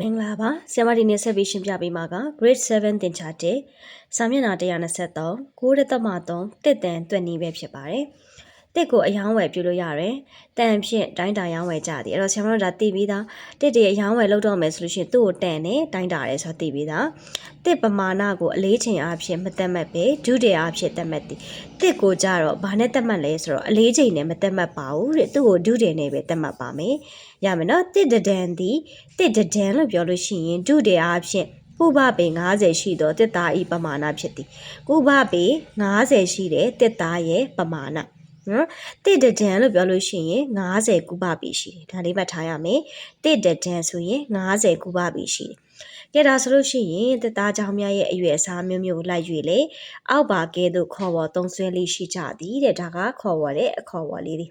မင်္ဂလာပါဆရာမဒီနေ့ဆက်ပြီးရှင်းပြပေးမှာက grade 7သင်္ချာ1စာမျက်နှာ123 9ရက်မှ3တစ်တန်တွက်နည်းပဲဖြစ်ပါတယ် တစ်ကိုအယောင်းဝယ်ပြုလို့ရတယ်တန်ဖြင့်တိုင်းတာရောင်းဝယ်ကြသည်အဲ့တော့ဆရာမတို့ဒါသိပြီးသားတစ်တွေအယောင်းဝယ်လုပ်တော့မယ်ဆိုလို့ရှိရင်သူ့ကိုတန်နဲ့တိုင်းတာရဲဆိုတော့သိပြီးသားတစ်ပမာဏကိုအလေးချိန်အားဖြင့်မသက်မှတ်ပဲဒုတိယအားဖြင့်သက်မှတ်သည်တစ်ကိုကြတော့ဘာနဲ့သက်မှတ်လဲဆိုတော့အလေးချိန်နဲ့မသက်မှတ်ပါဘူးတဲ့သူ့ကိုဒုတိယနဲ့ပဲသက်မှတ်ပါမယ်ရမယ်နော်တစ်တဒန်သည်တစ်တဒန်လို့ပြောလို့ရှိရင်ဒုတိယအားဖြင့်ကုဘပေ90ရှိသောတစ်သားဤပမာဏဖြစ်သည်ကုဘပေ90ရှိတဲ့တစ်သားရဲ့ပမာဏ နော်တစ်တဒန်လို့ပြောလို့ရှိရင်90ကုဘပေရှိတယ်ဒါလေးမှတ်ထားရမယ်တစ်တဒန်ဆိုရင်90ကုဘပေရှိတယ်ကဲဒါဆိုလို့ရှိရင်တသားကြောင်များရဲ့အရွယ်အစားမျိုးမျိုးလိုက်၍လေအောက်ပါကဲသို့ခေါ်ပေါ်သုံးဆွဲလေးရှိကြသည်တဲ့ဒါကခေါ်ပေါ်တဲ့အခေါ်ပေါ်လေးတွေ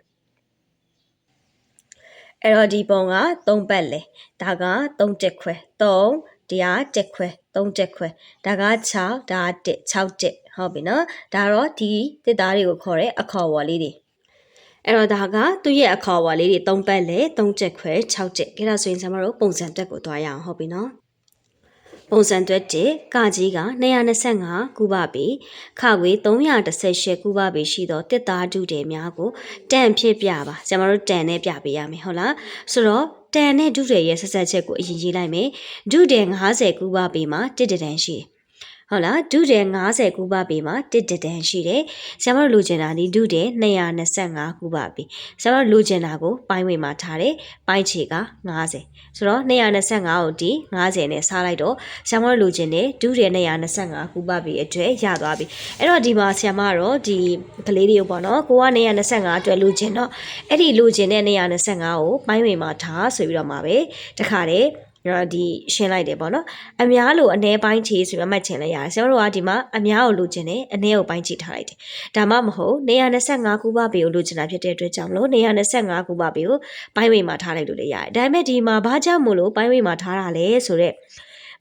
အဲ့တော့ဒီပုံက3ပတ်လေဒါက3တက်ခွဲ3တရားတက်ခွဲ3တက်ခွဲဒါက6ဒါက1 6တက် ဟုတ်ပြီနော်ဒါတော့ဒီတစ်သားတွေကိုခေါ်တဲ့အခေါ်ဝေါ်လေးတွေအဲ့တော့ဒါကသူ့ရဲ့အခေါ်ဝေါ်လေးတွေ3ပတ်လေ3ချက်ခွဲ6ချက်ကြည့်ဒါဆိုရင်ကျွန်တော်တို့ပုံစံတက်ကိုသွားရအောင်ဟုတ်ပြီနော်ပုံစံတွက်တစ်ကကြီးက225ကုဘပေခဝေး318ကုဘပေရှိသောတစ်သားဒုတွေများကိုတန်ဖြစ်ပြပါကျွန်တော်တို့တန်နဲ့ပြပေးရမယ်ဟုတ်လားဆိုတော့တန်နဲ့ဒုတွေရဲ့ဆက်ဆက်ချက်ကိုအရင်ရေးလိုက်မယ်ဒုတွေ90ကုဘပေမှာတစ်တန်ရှိတယ် ဟုတ်လားဒုတဲ့90ကူပါပေမှာတစ်တတန်ရှိတယ်။ဆရာမတို့လိုချင်တာဒီဒုတဲ့225ကူပါပေ။ဆရာမတို့လိုချင်တာကိုပိုင်းဝေမှာထားတယ်။ပိုင်းချေက90ဆိုတော့225ကိုဒီ90နဲ့စားလိုက်တော့ဆရာမတို့လိုချင်တဲ့ဒုတဲ့225ကူပါပေအတွက်ရသွားပြီ။အဲ့တော့ဒီမှာဆရာမကတော့ဒီကလေးတွေကိုပေါ့နော်ကိုက225အတွက်လိုချင်တော့အဲ့ဒီလိုချင်တဲ့225ကိုပိုင်းဝေမှာထားဆိုပြီးတော့မှာပဲတခါတည်း တော့ဒီရှင်းလိုက်တယ်ပေါ့နော်အများလို့အ ਨੇ ပိုင်းချေဆိုပြီးမှတ်ချင်လိုက်ရတယ်ဆရာတို့ကဒီမှာအများကိုလိုချင်တယ်အ ਨੇ ကိုပိုင်းချေထားလိုက်တယ်ဒါမှမဟုတ်125ခုပါပေကိုလိုချင်တာဖြစ်တဲ့အတွက်ကြောင့်မလို့125ခုပါပေကိုပိုင်းဝေမှာထားလိုက်လို့လည်းရတယ်ဒါပေမဲ့ဒီမှာဘာကြောင့်မို့လို့ပိုင်းဝေမှာထားတာလဲဆိုတော့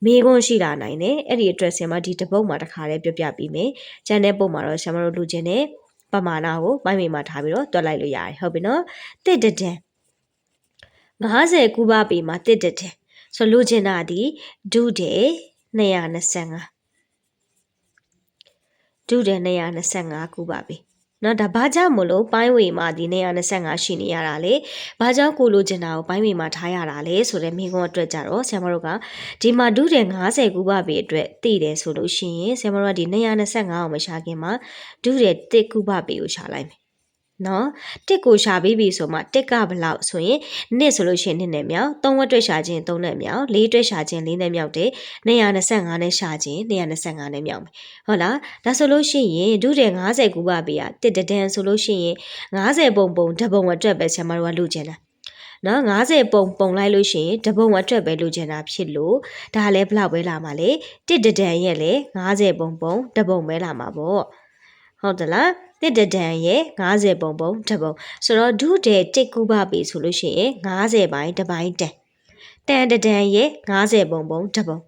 မေခွန်းရှိလာနိုင်တယ်အဲ့ဒီအတွက်ဆရာမဒီတပုတ်မှာတစ်ခါလေးပြပြပြီးမယ်ကျန်တဲ့ပုတ်မှာတော့ဆရာမတို့လိုချင်တဲ့ပမာဏကိုပိုင်းဝေမှာထားပြီးတော့တွက်လိုက်လို့ရတယ်ဟုတ်ပြီနော်တစ်တတန်50ကူပါပေမှာတစ်တတန် ဆိုလိုချင်တာဒီဒုတဲ့225ဒုတဲ့225ခုပါပြီနော်ဒါဘာကြောင့်မလို့ပိုင်းဝေမှာဒီ225ရှိနေရတာလေဘာကြောင့်ကိုလိုချင်တာကိုပိုင်းဝေမှာထားရတာလဲဆိုတဲ့မိကုံအတွက်ကြတော့ဆရာမတို့ကဒီမှာဒုတဲ့90ခုပါပြီအတွက်တည်တယ်ဆိုလို့ရှိရင်ဆရာမတို့ကဒီ225ကိုမရှာခင်မှာဒုတဲ့1ခုပါပြီကိုရှာလိုက်မယ် နော်တစ်ကိုရှာပြီးပြီဆိုမှတစ်ကဘလောက်ဆိုရင်နှစ်ဆိုလို့ရှိရင်နှစ်နဲ့မြောက်သုံးဝက်တွက်ရှာခြင်းသုံးနဲ့မြောက်လေးတွက်ရှာခြင်းလေးနဲ့မြောက်တဲ့225နဲ့ရှာခြင်း225နဲ့မြောက်မယ်ဟုတ်လားဒါဆိုလို့ရှိရင်ဒုတဲ့90ကူပါပေးရတစ်တဒန်ဆိုလို့ရှိရင်90ပုံပုံတပုံအတွက်ပဲဆရာမတို့ကလူကျင်တာနော်90ပုံပုံလိုက်လို့ရှိရင်တပုံအတွက်ပဲလိုချင်တာဖြစ်လို့ဒါလည်းဘလောက်ပဲလာမှာလေတစ်တဒန်ရဲ့လေ90ပုံပုံတပုံပဲလာမှာပေါ့ဟုတ်တယ်လား တစ်တဒန်ရဲ့90ပုံပုံတပုံဆိုတော့ဒုတဲ့တစ်ကူပါပြီဆိုလို့ရှိရင်90ပိုင်းတစ်ပိုင်းတန်တန်တဒန်ရဲ့90ပုံပုံတပုံ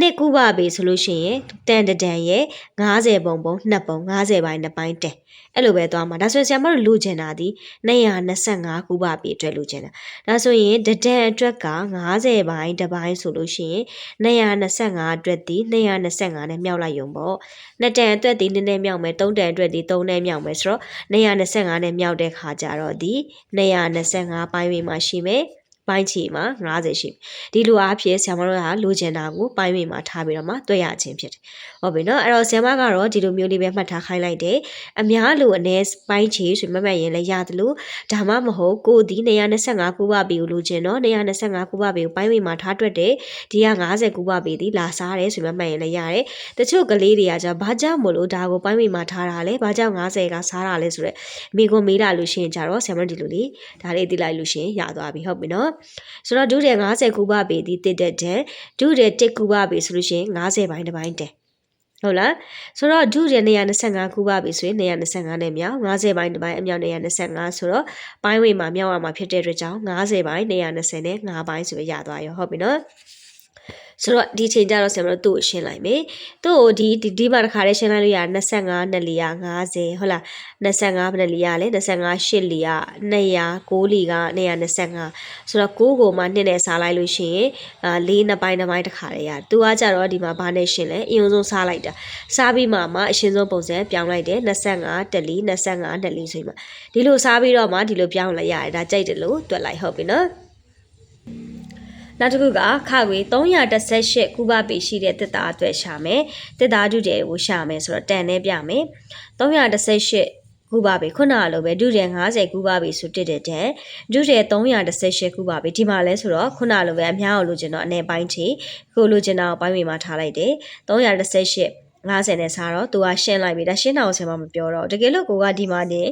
နှစ်ကူပါပြီဆိုလို့ရှိရင်တန်တဒန်ရဲ့90ပုံပုံနှစ်ပုံ90ပိုင်းနှစ်ပိုင်းတန်အဲ့လိုပဲသွားမှာဒါဆိုရင်ဆရာမတို့လူချင်တာဒီ225ခုပါပြီအတွက်လူချင်တာဒါဆိုရင်တဒန်အတွက်က90ပိုင်းတစ်ပိုင်းဆိုလို့ရှိရင်225အတွက်ဒီ225နဲ့မြောက်လိုက်ရုံပေါ့နှစ်တန်အတွက်ဒီနည်းနည်းမြောက်မယ်သုံးတန်အတွက်ဒီ3နဲ့မြောက်မယ်ဆိုတော့225နဲ့မြောက်တဲ့ခါကျတော့ဒီ225ပိုင်းဝေးမှာရှိမယ် ပိုင်းချီမှာ90ရှိဒီလိုအားဖြင့်ဆရာမတို့ကလိုချင်တာကိုပိုင်းဝေမှာထားပြီးတော့မှတွေ့ရခြင်းဖြစ်တယ်။ဟုတ်ပြီနော်အဲ့တော့ဆရာမကတော့ဒီလိုမျိုးလေးပဲမှတ်ထားခိုင်းလိုက်တယ်။အများလိုအနေပိုင်းချီဆိုမှတ်မှတ်ရင်လည်းရတယ်လို့ဒါမှမဟုတ်ကိုဒီ125ခုပါပြီကိုလိုချင်တော့125ခုပါပြီကိုပိုင်းဝေမှာထားတွက်တယ်ဒီက90ခုပါပြီဒီလာစားတယ်ဆိုမှတ်မှတ်ရင်လည်းရတယ်။တချို့ကလေးတွေကじゃဘာကြောင့်မလို့ဒါကိုပိုင်းဝေမှာထားတာလဲဘာကြောင့်90ကစားတာလဲဆိုတော့မိကိုမေးလာလို့ရှိရင်ကြတော့ဆရာမဒီလိုလေးဒါလေးသိလိုက်လို့ရှိရင်ရသွားပြီဟုတ်ပြီနော်ဆိုတော့ဒုတဲ့90ကူပါပေဒီတစ်တက်တဲ့ဒုတဲ့1ကူပါပေဆိုလို့ရှိရင်90ပိုင်းတစ်ပိုင်းတက်ဟုတ်လားဆိုတော့ဒုတဲ့125ကူပါပြီဆိုရင်125နဲ့မြောက်90ပိုင်းတစ်ပိုင်းအမြောက်125ဆိုတော့ပိုင်းဝေမှာမြောက်ရမှာဖြစ်တဲ့အတွက်ကြောင့်90ပိုင်း120နဲ့5ပိုင်းဆိုရရသွားရောဟုတ်ပြီနော် ဆိုတော့ဒီချိန်ကျတော့ဆရာမတို့သူ့ကိုရှင်းလိုက်မယ်သူ့ကိုဒီဒီဒီမှာတစ်ခါလေးရှင်းလိုက်လို့ရ25နှစ်လီယာ50ဟုတ်လား25ဘယ်နှစ်လီယာလဲ25 8လီယာ200 6လီက225ဆိုတော့6ကိုမှ2နဲ့စားလိုက်လို့ရှိရင်အာ4နှစ်ပိုင်းတစ်ပိုင်းတစ်ခါလေးရသူကကြတော့ဒီမှာဘာနဲ့ရှင်းလဲအရင်ဆုံးစားလိုက်တာစားပြီးမှမှအရှင်းဆုံးပုံစံပြောင်းလိုက်တယ်25တလီ25တလီဆိုရင်မှဒီလိုစားပြီးတော့မှဒီလိုပြောင်းလိုက်ရတယ်ဒါကြိုက်တယ်လို့တွက်လိုက်ဟုတ်ပြီနော် နောက်တစ်ခုကခဝေ318ကုဘပေရှိတဲ့တစ်သားအတွက်ရှာမယ်တစ်သားဒုတယ်ကိုရှာမယ်ဆိုတော့တန်နဲ့ပြမယ်318ခုပါပြီခုနကလိုပဲဒုတယ်90ခုပါပြီဆိုတစ်တဲ့တဲ့ဒုတယ်318ခုပါပြီဒီမှာလဲဆိုတော့ခုနကလိုပဲအများအောင်လို့ကျွန်တော်အနေပိုင်းချီကိုလိုချင်တာကိုပိုင်းဝေမှာထားလိုက်တယ်318 50နဲ့စားတော့သူကရှင်းလိုက်ပြီဒါရှင်းတာကိုဆင်မမပြောတော့တကယ်လို့ကိုကဒီမှာနေ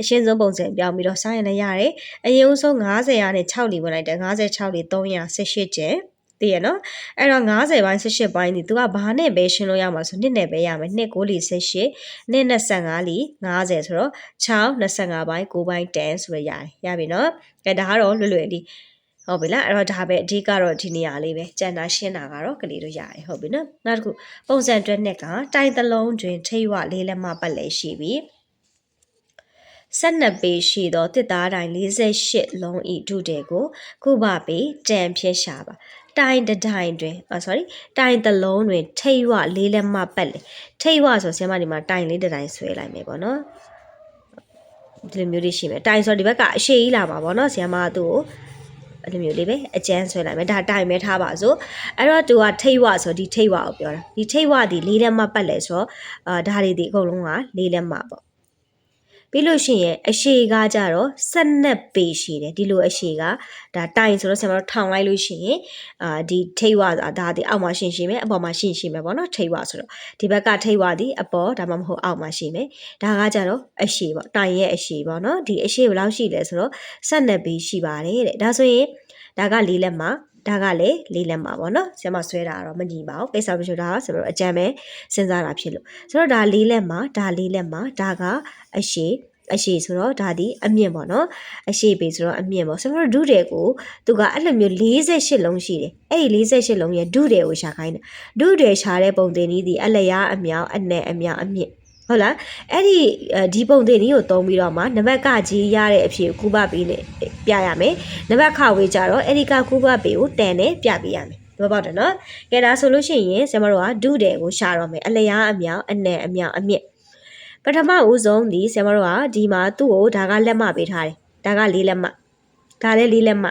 အရှင်းဆုံးပုံစံပြောင်းပြီးတော့စားရင်လည်းရတယ်အရင်ဦးဆုံး90ရာနဲ့6လီဝင်လိုက်တယ်56လီ318ကျန်တည်ရနော်အဲ့တော့90ပိုင်း18ပိုင်းဒီသူကဘာနဲ့ပဲရှင်းလို့ရမှာဆိုနှစ်နဲ့ပဲရမယ်နှစ်9လီ18နှစ်25လီ50ဆိုတော့6 25ပိုင်း9ပိုင်း10ဆိုရရတယ်ရပြီနော်အဲဒါကတော့လွယ်လွယ်လေး ဟုတ်ပြီလားအဲ့တော့ဒါပဲအဓိကတော့ဒီနေရာလေးပဲကြံတာရှင်းတာကတော့ကလေးတို့ရတယ်ဟုတ်ပြီနော်နောက်တစ်ခုပုံစံတွဲနှစ်ကတိုင်တလုံးတွင်ထိတ်ဝလေးလက်မပတ်လဲရှိပြီ12ပေရှိသောတစ်သားတိုင်48လုံးဤဒုတဲ့ကိုခုပပေတန်ဖြစ်ရှာပါတိုင်တတိုင်တွင်အာ sorry တိုင်တလုံးတွင်ထိတ်ဝလေးလက်မပတ်လေထိတ်ဝဆိုဆရာမဒီမှာတိုင်လေးတစ်တိုင်ဆွဲလိုက်မယ်ပေါ့နော်ဒီလိုမျိုးလေးရှိမယ်တိုင်ဆိုဒီဘက်ကအရှိကြီးလာမှာပေါ့နော်ဆရာမကသူ့ကို အဲ့လိုမျိုးလေးပဲအကျန်းဆွဲလိုက်မယ်ဒါတိုင်မဲထားပါစို့အဲ့တော့သူကထိတ်ဝဆိုဒီထိတ်ဝကိုပြောတာဒီထိတ်ဝဒီလေးလက်မပတ်လဲဆိုတော့အာဒါတွေဒီအကုန်လုံးကလေးလက်မပေါ့ ပြီးလို့ရှိရင်အရှိကကြတော့12ပေရှိတယ်ဒီလိုအရှိကဒါတိုင်ဆိုတော့ဆရာမတို့ထောင်လိုက်လို့ရှိရင်အာဒီထိတ်ဝဆိုတာဒါဒီအောက်မှာရှင်းရှင်းမယ်အပေါ်မှာရှင်းရှင်းမယ်ပေါ့နော်ထိတ်ဝဆိုတော့ဒီဘက်ကထိတ်ဝဒီအပေါ်ဒါမှမဟုတ်အောက်မှာရှင်းမယ်ဒါကကြတော့အရှိပေါ့တိုင်ရဲ့အရှိပေါ့နော်ဒီအရှိဘယ်လောက်ရှိလဲဆိုတော့12ပေရှိပါတယ်တဲ့ဒါဆိုရင်ဒါကလေးလက်မှာ ဒါကလည်းလေးလက်မှာပေါ့နော်ဆရာမဆွဲတာကတော့မညီပါဘူးကိစ္စမရှိတာဆိုတော့အကြံပဲစဉ်းစားတာဖြစ်လို့ဆိုတော့ဒါလေးလက်မှာဒါလေးလက်မှာဒါကအရှိအရှိဆိုတော့ဒါဒီအမြင့်ပေါ့နော်အရှိပေဆိုတော့အမြင့်ပေါ့ဆိုတော့ဒုတယ်ကိုသူကအဲ့လိုမျိုး48လုံးရှိတယ်အဲ့ဒီ48လုံးရဲ့ဒုတယ်ကိုရှာခိုင်းတယ်ဒုတယ်ရှာတဲ့ပုံသင်နည်းဒီအလျားအမြောက်အနယ်အမြောက်အမြင့် ဟုတ်လားအဲ့ဒီဒီပုံသင်နည်းကိုသုံးပြီးတော့မှနံပါတ်ကကြီးရတဲ့အဖြစ်ကူပပေးနေပြရမယ်နံပါတ်ခဝေးကြတော့အဲ့ဒီကကူပပေးကိုတန်နဲ့ပြပေးရမယ်တော့ပေါ့တယ်နော်ကဲဒါဆိုလို့ရှိရင်ဆရာမတို့ကဒုတယ်ကိုရှာတော့မယ်အလျားအမြောက်အနယ်အမြောက်အမြင့်ပထမဦးဆုံးဒီဆရာမတို့ကဒီမှာသူ့ကိုဒါကလက်မပေးထားတယ်ဒါကလေးလက်မဒါလည်းလေးလက်မ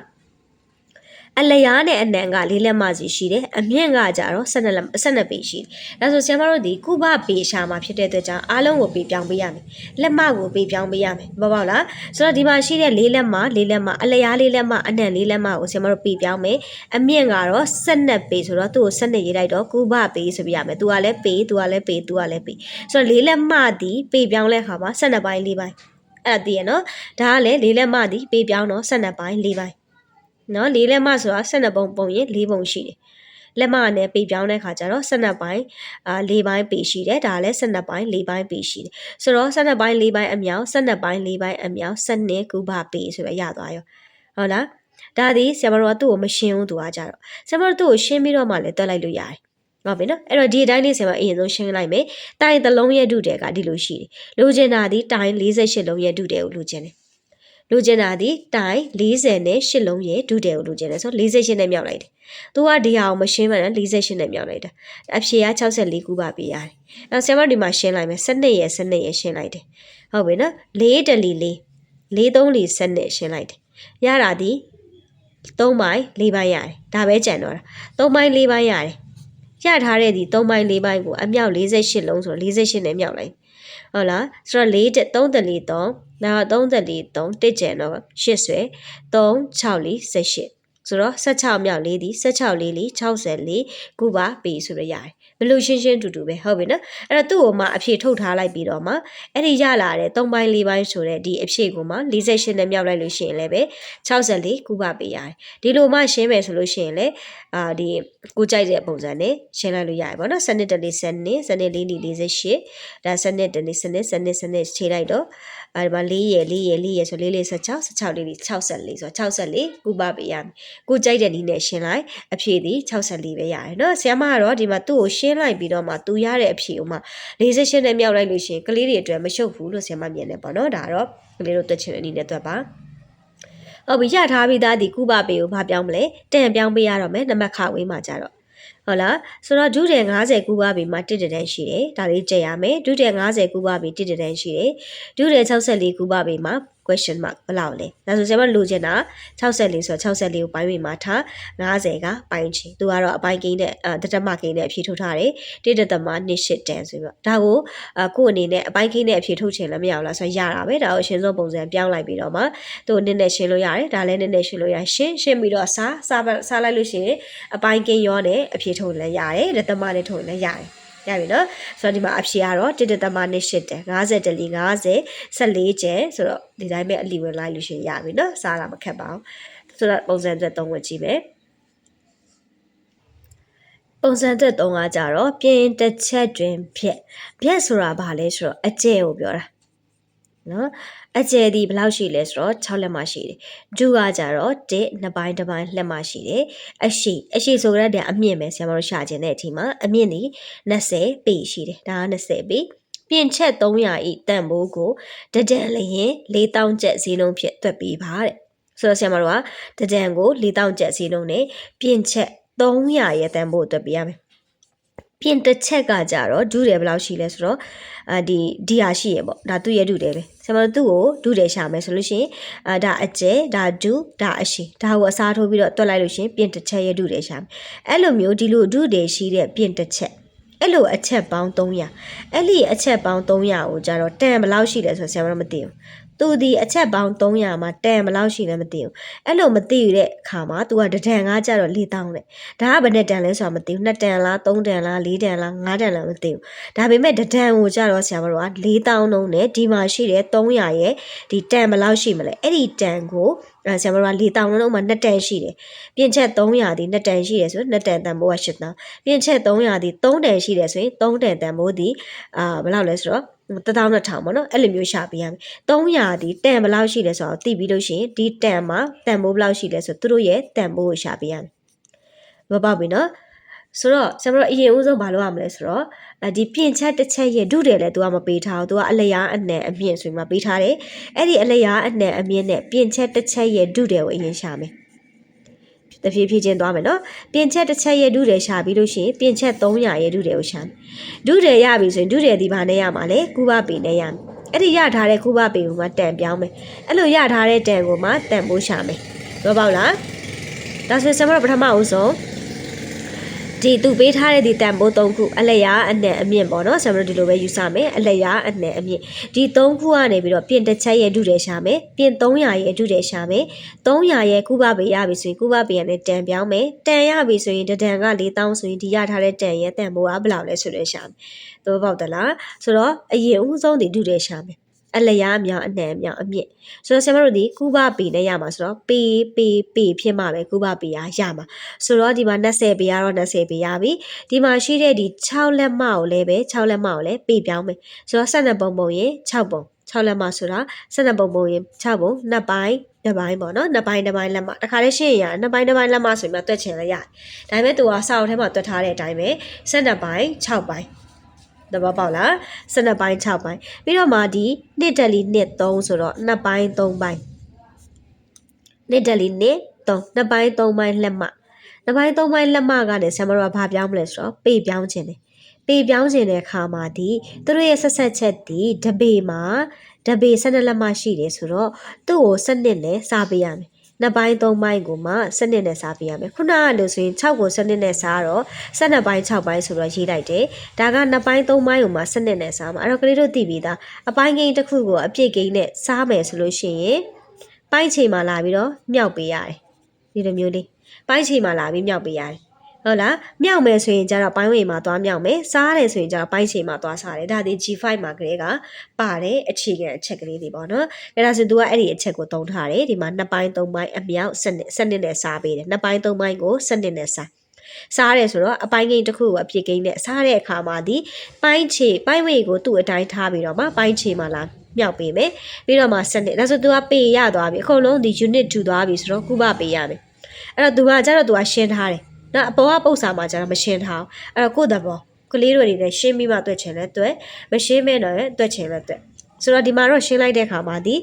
အလျားနဲ့အနံကလေးလက်မစီရှိတယ်အမြင့်ကကြတော့12လက်12ပေရှိတယ်ဒါဆိုဆရာမတို့ဒီကုဘပေရှာမှာဖြစ်တဲ့အတွက်ကြောင့်အားလုံးကိုပေပြောင်းပေးရမယ်လက်မကိုပေပြောင်းပေးရမယ်မဟုတ်လားဆိုတော့ဒီမှာရှိတဲ့လေးလက်မလေးလက်မအလျားလေးလက်မအနံလေးလက်မကိုဆရာမတို့ပေပြောင်းမယ်အမြင့်ကတော့12ပေဆိုတော့သူ့ကို12ရေးလိုက်တော့ကုဘပေဆိုပြရမယ်သူကလည်းပေသူကလည်းပေသူကလည်းပေဆိုတော့လေးလက်မဒီပေပြောင်းလဲခါမှာ12ပိုင်း4ပိုင်းအဲ့ဒါသိရနော်ဒါကလည်းလေးလက်မဒီပေပြောင်းတော့12ပိုင်း4ပိုင်း နော်လေးလက်မဆိုတာ12ပုံပုံရင်4ပုံရှိတယ်လက်မနဲ့ပေပြောင်းတဲ့ခါကျတော့12ပိုင်းအာ4ပိုင်းပေရှိတယ်ဒါလည်း12ပိုင်း4ပိုင်းပေရှိတယ်ဆိုတော့12ပိုင်း4ပိုင်းအမြောက်12ပိုင်း4ပိုင်းအမြောက်12ကုဘပေဆိုပဲရသွားရောဟုတ်လားဒါသည်ဆရာမတို့ကသူ့ကိုမရှင်းဘူးသူကကြတော့ဆရာမတို့သူ့ကိုရှင်းပြီးတော့မှလည်းတွက်လိုက်လို့ရတယ်ဟုတ်ပြီနော်အဲ့တော့ဒီအတိုင်းလေးဆင်မအရင်ဆုံးရှင်းလိုက်မယ်တိုင်သလုံးရဲ့ဒုတယ်ကဒီလိုရှိတယ်လိုချင်တာဒီတိုင်48လုံးရဲ့ဒုတယ်ကိုလိုချင်တယ် လိုချင်တာဒီတိုင်40နဲ့8လုံးရဲ့ဒုတယ်ကိုလိုချင်တယ်ဆို48နဲ့မြောက်လိုက်တယ်။သူကဒီဟာကိုမရှင်းမှန်း48နဲ့မြောက်လိုက်တာ။အဖြေက64ခုပါပေးရတယ်။နောက်ဆရာမဒီမှာရှင်းလိုက်မယ်12ရဲ့12ရဲ့ရှင်းလိုက်တယ်။ဟုတ်ပြီနော်4တလီ4 4 3လီ7နဲ့ရှင်းလိုက်တယ်။ရတာဒီ3ပိုင်း4ပိုင်းရတယ်။ဒါပဲကြံတော့တာ။3ပိုင်း4ပိုင်းရတယ်။ရထားတဲ့ဒီ3ပိုင်း4ပိုင်းကိုအမြောက်48လုံးဆို48နဲ့မြောက်လိုက် ဟုတ်လားဆိုတော့4တက်3တက်4 3နောက်3တက်4 3တစ်ကျန်တော့8ဆွဲ3 6 4 18ဆိုတော့16မြောက်လေးဒီ16လေးလေး64ခုပါပြီဆိုရရတယ် ဘလို့ရှင်းရှင်းတူတူပဲဟုတ်ပြီနော်အဲ့တော့သူ့ကိုမှအဖြေထုတ်ထားလိုက်ပြီးတော့မှအဲ့ဒီရလာတဲ့3ပိုင်း4ပိုင်းဆိုတဲ့ဒီအဖြေကိုမှ48နဲ့မြောက်လိုက်လို့ရှိရင်လည်းပဲ64ခုပါပေးရတယ်ဒီလိုမှရှင်းမယ်ဆိုလို့ရှိရင်လည်းအာဒီကိုကြိုက်တဲ့ပုံစံနဲ့ရှင်းလိုက်လို့ရတယ်ပေါ့နော်စနစ်တလေးစနစ်စနစ်လေးလေး48ဒါစနစ်တလေးစနစ်စနစ်စနစ်ခြေလိုက်တော့ အဲဒီမှာ4ရယ်4ရယ်4ရယ်ဆို4လေး16 16လေး64ဆို64ကုပပေးရမယ်ကိုကြိုက်တဲ့နည်းနဲ့ရှင်းလိုက်အဖြေဒီ64ပဲရတယ်เนาะဆရာမကတော့ဒီမှာသူ့ကိုရှင်းလိုက်ပြီးတော့မှသူရတဲ့အဖြေကိုမှ48နဲ့မြောက်လိုက်လို့ရှိရင်ကလေးတွေအတွက်မရှုပ်ဘူးလို့ဆရာမမြင်တယ်ပေါ့เนาะဒါတော့ကလေးတို့တွက်ချင်တဲ့နည်းနဲ့တွက်ပါဟုတ်ပြီရထားပြီးသားဒီကုပပေးကိုဘာပြောင်းမလဲတန်ပြောင်းပေးရတော့မယ်နံပါတ်ခဝေးမှာကြတော့ ဟုတ်လားဆိုတော့ဒုတယ်90ကူပါပြီမှာတစ်တတန်းရှိတယ်ဒါလေးကြည့်ရမယ်ဒုတယ်90ကူပါပြီတစ်တတန်းရှိတယ်ဒုတယ်64ကူပါပြီမှာ question mark ဘယ်လောက်လဲဒါဆိုဆရာမလိုချင်တာ64ဆိုတော့64ကိုပိုင်းမိမှာထား90ကပိုင်းချင်သူကတော့အပိုင်းကိန်းနဲ့အဲတတမကိန်းနဲ့အဖြေထုတ်ထားတယ်တိတသမ28တန်ဆိုပြီးတော့ဒါကိုအကိုအနေနဲ့အပိုင်းကိန်းနဲ့အဖြေထုတ်ချင်လည်းမရဘူးလားဆိုတော့ရတာပဲဒါကိုအရှင်းဆုံးပုံစံပြောင်းလိုက်ပြီးတော့မှသူနည်းနည်းရှင်းလို့ရတယ်ဒါလည်းနည်းနည်းရှင်းလို့ရရှင်းရှင်းပြီးတော့စားစားစားလိုက်လို့ရှိရင်အပိုင်းကိန်းရောနဲ့အဖြေထုတ်လည်းရတယ်တသမနဲ့ထုတ်လည်းရတယ် ရပြီနော်ဆိုတော့ဒီမှာအဖြေကတော့တစ်တသမနဲ့ရှစ်တယ်50တလီ50 14ကျဲဆိုတော့ဒီတိုင်းပဲအလီဝင်လိုက်လို့ရှိရင်ရပြီနော်စားတာမခက်ပါဘူးဆိုတော့ပုံစံအတွက်သုံးဝတ်ကြည့်မယ်ပုံစံအတွက်သုံးကကြတော့ပြင်တစ်ချက်တွင်ဖြက်ဖြက်ဆိုတာဘာလဲဆိုတော့အကျဲကိုပြောတာနော် အကျယ်ဒီဘယ်လောက်ရှိလဲဆိုတော့6လက်မရှိတယ်ဒူကကြတော့1နှစ်ပိုင်းတစ်ပိုင်းလက်မရှိတယ်အရှိအရှိဆိုကြတဲ့အမြင့်ပဲဆရာမတို့ရှာခြင်းတဲ့အချိန်မှာအမြင့်ဒီ20ပေရှိတယ်ဒါက20ပေပြင်ချက်300ဤတန်ဖိုးကိုတဒံလျင်4000ကျပ်ဈေးနှုန်းဖြစ်သွက်ပေးပါတဲ့ဆိုတော့ဆရာမတို့ကတဒံကို4000ကျပ်ဈေးနှုန်းနဲ့ပြင်ချက်300ရဲ့တန်ဖိုးသွက်ပေးရမယ် ပြင်တစ်ချက်ကကြတော့ဒူးတယ်ဘယ်လောက်ရှိလဲဆိုတော့အာဒီဒီဟာရှိရပေါ့ဒါသူ့ရဲ့ဒူးတယ်ပဲဆရာမတို့သူ့ကိုဒူးတယ်ရှာမယ်ဆိုလို့ရှိရင်အာဒါအကျဲဒါဒူးဒါအရှိဒါကိုအစားထိုးပြီးတော့တွက်လိုက်လို့ရှိရင်ပြင်တစ်ချက်ရဲ့ဒူးတယ်ရှာမယ်အဲ့လိုမျိုးဒီလိုဒူးတယ်ရှိတဲ့ပြင်တစ်ချက်အဲ့လိုအချက်ပေါင်း300အဲ့ဒီအချက်ပေါင်း300ကိုကြတော့တန်ဘယ်လောက်ရှိလဲဆိုတော့ဆရာမတို့မသိဘူး သူဒီအချက်ပေါင်း300မှာတန်ဘယ်လောက်ရှိလဲမသိဘူးအဲ့လိုမသိတဲ့အခါမှာ तू ကတဒန်ကကြတော့4000တဲ့ဒါကဘယ်နဲ့တန်လဲဆိုတာမသိဘူး2တန်လား3တန်လား4တန်လား5တန်လားမသိဘူးဒါပေမဲ့တဒန်ကိုကြတော့ဆရာမတို့က4000လုံးနဲ့ဒီမှာရှိတဲ့300ရဲ့ဒီတန်ဘယ်လောက်ရှိမလဲအဲ့ဒီတန်ကိုအဲဆရာမတို့က4000လုံးမှာ2တန်ရှိတယ်ပြင်ချက်300ဒီ2တန်ရှိတယ်ဆို2တန်တန်ဘိုးက8000ပြင်ချက်300ဒီ3တန်ရှိတယ်ဆိုရင်3တန်တန်ဘိုးဒီအာဘယ်လောက်လဲဆိုတော့ 1000ပေါ့နော်အဲ့လိုမျိုးရှာပေးရမယ်300ဒီတန်ဘယ်လောက်ရှိလဲဆိုတော့သိပြီးလို့ရှိရင်ဒီတန်မှာတန်ဘိုးဘယ်လောက်ရှိလဲဆိုသူတို့ရဲ့တန်ဘိုးကိုရှာပေးရမယ်ဘယ်ပေါ့ပြီနော်ဆိုတော့ဆရာမတို့အရင်ဦးဆုံးမလုပ်ရမလဲဆိုတော့ဒီပြင်ချက်တစ်ချက်ရဲ့ဒုတယ်လဲ तू ကမပေးထားဘူး तू ကအလျားအနှံအမြင့်ဆိုပြီးမှပေးထားတယ်အဲ့ဒီအလျားအနှံအမြင့်နဲ့ပြင်ချက်တစ်ချက်ရဲ့ဒုတယ်ကိုအရင်ရှာမယ် တဖြည်းဖြည်းချင်းသွားမယ်နော်ပြင်ချက်တစ်ချက်ရဲ့ဒုတယ်ရှာပြီးလို့ရှိရင်ပြင်ချက်300ရဲ့ဒုတယ်ကိုရှာမယ်ဒုတယ်ရပြီဆိုရင်ဒုတယ်ဒီဘာနဲ့ရမှာလဲကူပါပေနဲ့ရမယ်အဲ့ဒီရထားတဲ့ကူပါပေကိုမှတန်ပြောင်းမယ်အဲ့လိုရထားတဲ့တန်ကိုမှတန်ပိုးရှာမယ်တော့ပေါ့လားဒါဆိုဆရာမတို့ပထမဦးဆုံး ဒီသူပေးထားတဲ့ဒီတန်ဖိုး၃ခုအလျားအနဲ့အမြင့်ပေါ့နော်ဆရာမတို့ဒီလိုပဲယူဆမယ်အလျားအနဲ့အမြင့်ဒီ၃ခုကနေပြီးတော့ပြင်တစ်ချက်ရဲ့ဒုတယ်ရှာမယ်ပြင်300ရဲ့ဒုတယ်ရှာမယ်300ရဲ့ကုဘပေရပြီဆိုရင်ကုဘပေရနဲ့တန်ပြောင်းမယ်တန်ရပြီဆိုရင်တန်က4000ဆိုရင်ဒီရထားတဲ့တန်ရဲ့တန်ဖိုးကဘယ်လောက်လဲဆိုတော့ရှာမယ်သို့ပေါက်တလားဆိုတော့အရင်ဦးဆုံးဒီဒုတယ်ရှာမယ် အလျားမြောင်အနှံမြောင်အမြင့်ဆိုတော့ဆရာမတို့ဒီကုဘပေနဲ့ရမှာဆိုတော့ပေပေပေဖြစ်မှာပဲကုဘပေရရမှာဆိုတော့ဒီမှာ20ပေရတော့20ပေရပြီဒီမှာရှိတဲ့ဒီ6လက်မကိုလည်းပဲ6လက်မကိုလည်းပေပြောင်းမယ်ဆိုတော့12ပုံပုံရင်6ပုံ6လက်မဆိုတာ12ပုံပုံရင်6ပုံနှစ်ပိုင်းတစ်ပိုင်းပေါ့နော်နှစ်ပိုင်းတစ်ပိုင်းလက်မတခါလေးရှင်းရနှစ်ပိုင်းတစ်ပိုင်းလက်မဆိုရင်မှတွက်ချင်လည်းရတယ်ဒါပေမဲ့သူကစာအုပ်ထဲမှာတွက်ထားတဲ့အတိုင်းပဲ12ပိုင်း6ပိုင်း တဘောပေါက်လား12ပိုင်း6ပိုင်းပြီးတော့မှဒီနှစ်တက်လီနှစ်3ဆိုတော့2ပိုင်း3ပိုင်းနှစ်တက်လီနှစ်3နှစ်ပိုင်း3ပိုင်းလက်မနှစ်ပိုင်း3ပိုင်းလက်မကနေဆမ်မတော်ကဘာပြောင်းမလဲဆိုတော့ပေပြောင်းခြင်းတယ်ပေပြောင်းခြင်းတဲ့အခါမှာဒီသူတို့ရဲ့ဆက်ဆက်ချက်ဒီတပေမှာတပေ12လက်မရှိတယ်ဆိုတော့သူ့ကိုစနစ်နဲ့စားပေးရမယ် နှစ်ပိုင်းသုံးပိုင်းကိုမှစနစ်နဲ့စားပေးရမယ်ခုနကလို့ဆိုရင်6ကိုစနစ်နဲ့စားတော့12ပိုင်း6ပိုင်းဆိုတော့ရေးလိုက်တယ်ဒါကနှစ်ပိုင်းသုံးပိုင်းကိုမှစနစ်နဲ့စားမှာအဲ့တော့ကလေးတို့သိပြီသားအပိုင်းကိန်းတစ်ခုကိုအပြည့်ကိန်းနဲ့စားမယ်ဆိုလို့ရှိရင်ပိုင်းချိန်မှလာပြီးတော့မြောက်ပေးရတယ်ဒီလိုမျိုးလေးပိုင်းချိန်မှလာပြီးမြောက်ပေးရတယ် ဟုတ်လားမြောက်မယ်ဆိုရင်ကျတော့ပိုင်းဝင်မှာသွားမြောက်မယ်စားတယ်ဆိုရင်ကျတော့ပိုင်းချိန်မှာသွားစားတယ်ဒါဒီ G5 မှာကလေးကပါတယ်အခြေခံအချက်ကလေးတွေပေါ့နော်အဲဒါဆိုသူကအဲ့ဒီအချက်ကိုသုံးထားတယ်ဒီမှာနှစ်ပိုင်းသုံးပိုင်းအမြောက်စနစ်စနစ်နဲ့စားပေးတယ်နှစ်ပိုင်းသုံးပိုင်းကိုစနစ်နဲ့စားစားရဲဆိုတော့အပိုင်းကိန်းတစ်ခုကိုအပြစ်ကိန်းနဲ့စားတဲ့အခါမှာဒီပိုင်းခြေပိုင်းဝေကိုသူ့အတိုင်းထားပြီးတော့မှပိုင်းခြေမှာလာမြောက်ပေးမယ်ပြီးတော့မှစနစ်ဒါဆိုသူကပေရသွားပြီအကုန်လုံးဒီ unit ထူသွားပြီဆိုတော့ကုဘပေရမယ်အဲ့တော့သူကကျတော့သူကရှင်းထားတယ် နော်အပေါ်ကပုတ်စာမှာကျတော့မရှင်းထားဘူးအဲ့တော့ကိုယ့်တဘောကလေးတွေတွေရှင်းပြီးမှတွေ့ချင်လဲတွေ့မရှင်းမဲတော့တွေ့ချင်လဲတွေ့ဆိုတော့ဒီမှာတော့ရှင်းလိုက်တဲ့အခါမှာဒီ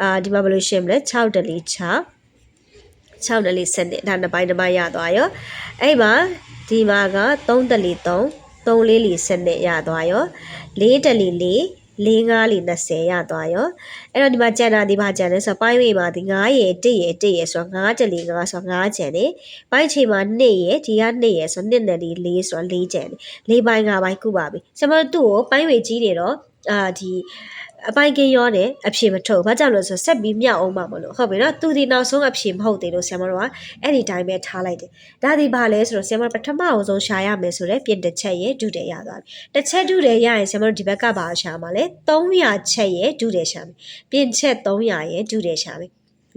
အာဒီမှာဘယ်လိုရှင်းမလဲ6တလီ6 6တလီစနစ်ဒါနှစ်ပိုင်းတစ်ပိုင်းရသွားရောအဲ့မှာဒီမှာက3တလီ3 3လေးလီစနစ်ရသွားရော4တလီ4 ၄၅လီ20ရသွားရောအဲ့တော့ဒီမှာကျန်တာဒီမှာကျန်တယ်ဆိုတော့ပိုင်းဝေးမှာဒီ9ရေ1ရေ1ရေဆိုတော့9တလီ9ဆိုတော့9ကျန်တယ်ပိုင်းချိန်မှာ2ရေဒီက2ရေဆိုတော့2နယ်လီ4ဆိုတော့4ကျန်တယ်၄ပိုင်း5ပိုင်းကုပါပြီဆမတို့ကိုပိုင်းဝေးကြီးနေတော့အာဒီ အပိုင်ကင်းရောတယ်အဖြေမထုတ်ဘာကြောင့်လဲဆိုတော့ဆက်ပြီးမြောက်အောင်မှာမလို့ဟုတ်ပြီနော်သူဒီနောက်ဆုံးအဖြေမဟုတ်သေးလို့ဆရာမတို့ကအဲ့ဒီတိုင်းပဲထားလိုက်တယ်ဒါဒီဘာလဲဆိုတော့ဆရာမပထမအောင်ဆုံးရှာရမယ်ဆိုတော့ပြင်တစ်ချက်ရဲ့ဒုတယ်ရသွားပြီတစ်ချက်ဒုတယ်ရရင်ဆရာမတို့ဒီဘက်ကပါရှာမှာလဲ300ချက်ရဲ့ဒုတယ်ရှာမယ်ပြင်ချက်300ရဲ့ဒုတယ်ရှာမယ်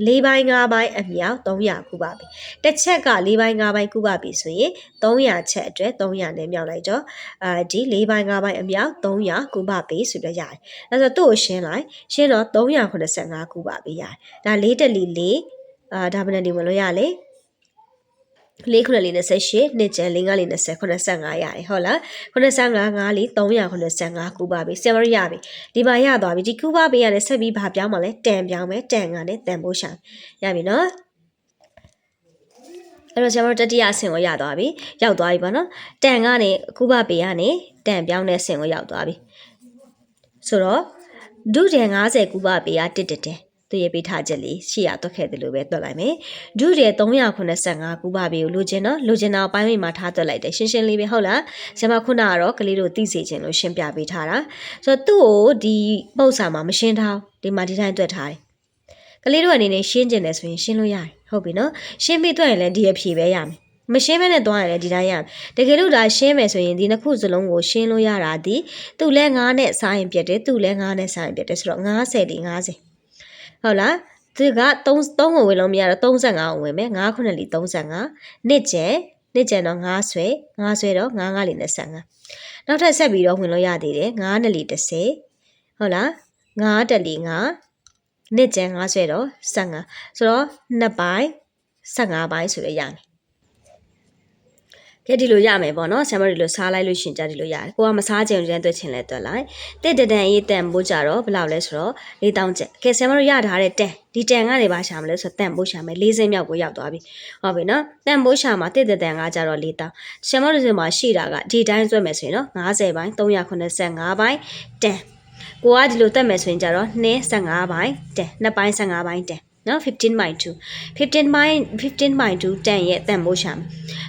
၄ပိုင်း၅ပိုင်းအမြောက်300ခုပါပြီတစ်ချက်က၄ပိုင်း၅ပိုင်းခုပါပြီဆိုရင်300ချက်အတွက်300နဲ့မြောက်လိုက်တော့အာဒီ၄ပိုင်း၅ပိုင်းအမြောက်300ခုပါပြီဆိုတော့ရတယ်အဲဆိုသူ့ကိုရှင်းလိုက်ရှင်းတော့385ခုပါပြီရတယ်ဒါ၄တက်လီ၄အာဒါဘယ်နဲ့ဒီမလို့ရလဲ လေးခုလေး28နှစ်ကျန်လေးငါးလေး20 85ရတယ်ဟုတ်လား85ငါးလေး385ကူပါပြီဆယ်မရရပြီဒီမှာရသွားပြီဒီကူပါပေးရတယ်ဆက်ပြီးဘာပြောင်းမလဲတန်ပြောင်းမယ်တန်ကနဲ့တန်ဖို့ရှာရပြီနော်အဲ့တော့ကျွန်တော်တတိယအဆင့်ကိုရသွားပြီရောက်သွားပြီပေါ့နော်တန်ကနေကူပါပေးရနေတန်ပြောင်းတဲ့အဆင့်ကိုရောက်သွားပြီဆိုတော့ဒုတယ်90ကူပါပေးရတစ်တစ်တယ် သူရေးပေးထားချက်လေးရှိရတွက်ခဲ့တယ်လို့ပဲတွက်လိုက်မယ်ဒုတယ်385ကူပါပေးကိုလိုချင်တော့လိုချင်တာအပိုင်းမှာထားတွက်လိုက်တယ်ရှင်းရှင်းလေးပဲဟုတ်လားဇမခုနကတော့ကလေးတို့သိစေချင်လို့ရှင်းပြပေးထားတာဆိုတော့သူ့ကိုဒီပုံစံမှာမရှင်းထားဒီမှာဒီတိုင်းတွက်ထားတယ်ကလေးတို့အနေနဲ့ရှင်းကျင်တယ်ဆိုရင်ရှင်းလို့ရတယ်ဟုတ်ပြီနော်ရှင်းပြီးတွက်ရင်လည်းဒီအဖြေပဲရမယ်မရှင်းမဲနဲ့သွားရင်လည်းဒီတိုင်းရမယ်တကယ်လို့ဒါရှင်းမယ်ဆိုရင်ဒီနှစ်ခုစလုံးကိုရှင်းလို့ရတာဒီသူ့လဲ9နဲ့စားရင်ပြတ်တယ်သူ့လဲ9နဲ့စားရင်ပြတ်တယ်ဆိုတော့90ဒီ90 ဟုတ်လားသူက3 3ကိုဝင်လို့မရတော့35ကိုဝင်မယ်9ခုနဲ့လီ35နှစ်ကျန်နှစ်ကျန်တော့9ဆွဲ9ဆွဲတော့9 9လီ25နောက်ထပ်ဆက်ပြီးတော့ဝင်လို့ရသေးတယ်9နဲ့လီ30ဟုတ်လား9တက်လီ9နှစ်ကျန်9ဆွဲတော့15ဆိုတော့2ပိုင်း15ပိုင်းဆိုရရမယ် ကဲဒီလိုရမယ်ပေါ့နော်ဆရာမဒီလိုစားလိုက်လို့ရှင်ကြဒီလိုရတယ်ကိုကမစားချင်တဲ့တွေ့ချင်လဲတွေ့လိုက်တစ်တတန်ရေးတန်ပိုးကြတော့ဘယ်လောက်လဲဆိုတော့၄တောင်းချက်ကဲဆရာမတို့ရထားတဲ့တန်ဒီတန်ကနေပါရှာမလဲဆိုတော့တန်ပိုးရှာမယ်၄စင်းမြောက်ကိုရောက်သွားပြီဟုတ်ပြီနော်တန်ပိုးရှာမှာတစ်တတန်ကကြတော့၄တောင်းဆရာမတို့ဒီမှာရှိတာကဒီတိုင်းဆွဲမယ်ဆိုရင်နော်90ပိုင်း385ပိုင်းတန်ကိုကဒီလိုတက်မယ်ဆိုရင်ကြတော့2 15ပိုင်းတန်2ပိုင်း15ပိုင်းတန် နော်15.2 15.2 15.2တန်ရဲ့တန်မိုးရှာ